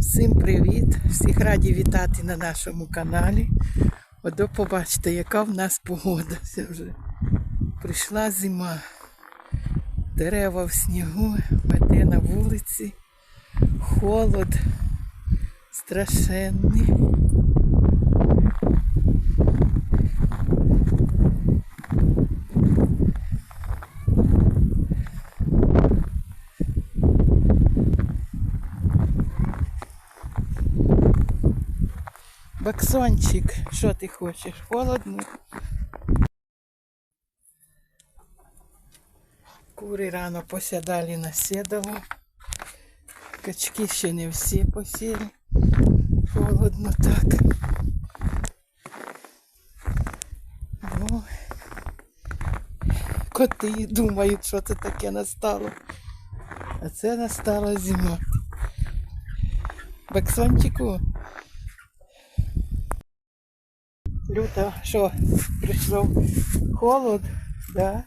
Всім привіт! Всіх раді вітати на нашому каналі. Ото побачите, яка в нас погода. Це вже прийшла зима. Дерева в снігу, мете на вулиці, холод страшенний. Баксончик, що ти хочеш? Холодно? Кури рано посядали на сідало. Качки ще не всі посіли. Холодно так. Ну, коти думають, що це таке настало. А це настала зима. Баксончику. Люта, що, прийшов холод, да?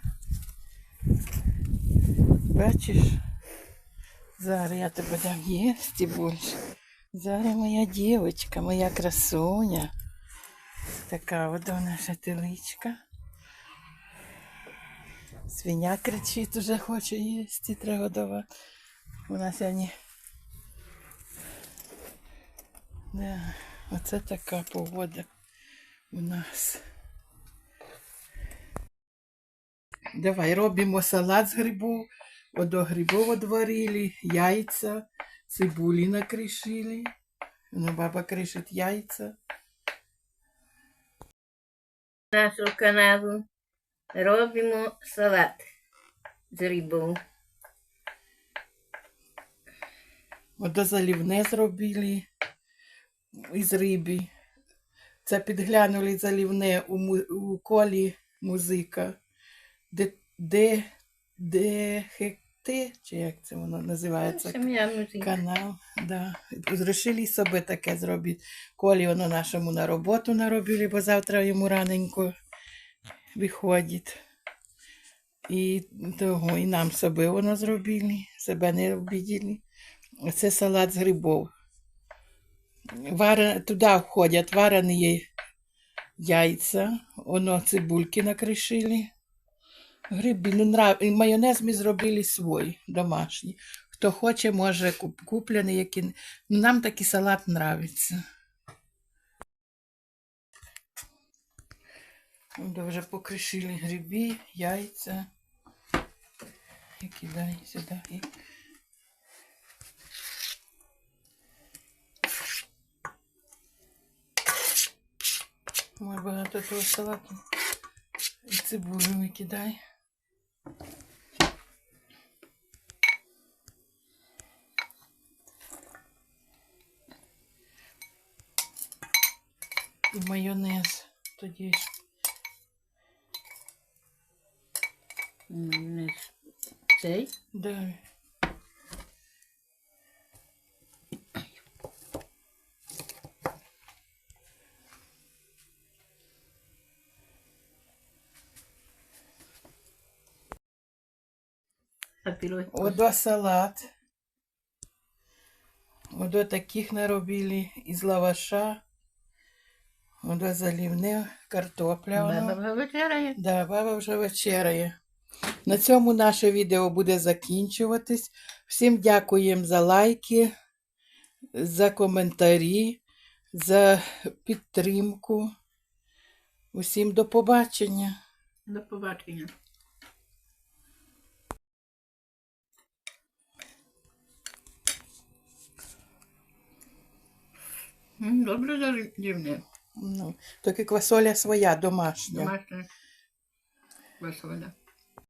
Бачиш? Зараз я тебе дам їсти більше. Зараз моя дівчинка, моя красуня. Така от наша теличка. Свиня кричить, уже хоче їсти тригодова. У нас сьогодні. Да, оце така погода нас. Давай робимо салат з грибів. Одо грибов одварили, яйця, цибулі накришили. Ну, баба кришить яйця. нашу канаву робимо салат з рибою. Одо залівне зробили із риби. Це підглянули залівне у, му- у колі музика. Де, де, де хекти, чи як це воно називається? Сім'я музика. Канал, да. Зрішили собі таке зробити. Колі воно нашому на роботу наробили, бо завтра йому раненько виходить. І того, і нам собі воно зробили, себе не обіділи. Це салат з грибов. Варе, туди входять варені яйця, воно цибульки накришили. Гриби, ну, нрав... майонез ми зробили свій, домашній. Хто хоче, може куп... куплений, які... ну, нам такий салат нравиться. Вже покришили гриби, яйця. І кидай сюди. І... Ой, багато того салату. І цибулю викидай. І майонез тоді. ж. М, Цей. Да. Папілой. Одо салат. Одо таких наробили із лаваша. Одо залівне картопля. воно. Баба вечеряє. Да, баба вже вечеряє. На цьому наше відео буде закінчуватись. Всім дякуємо за лайки, за коментарі, за підтримку. Усім до побачення. До побачення. Добре зарівне. Ну, тільки квасоля своя, домашня. Домашня. Весело.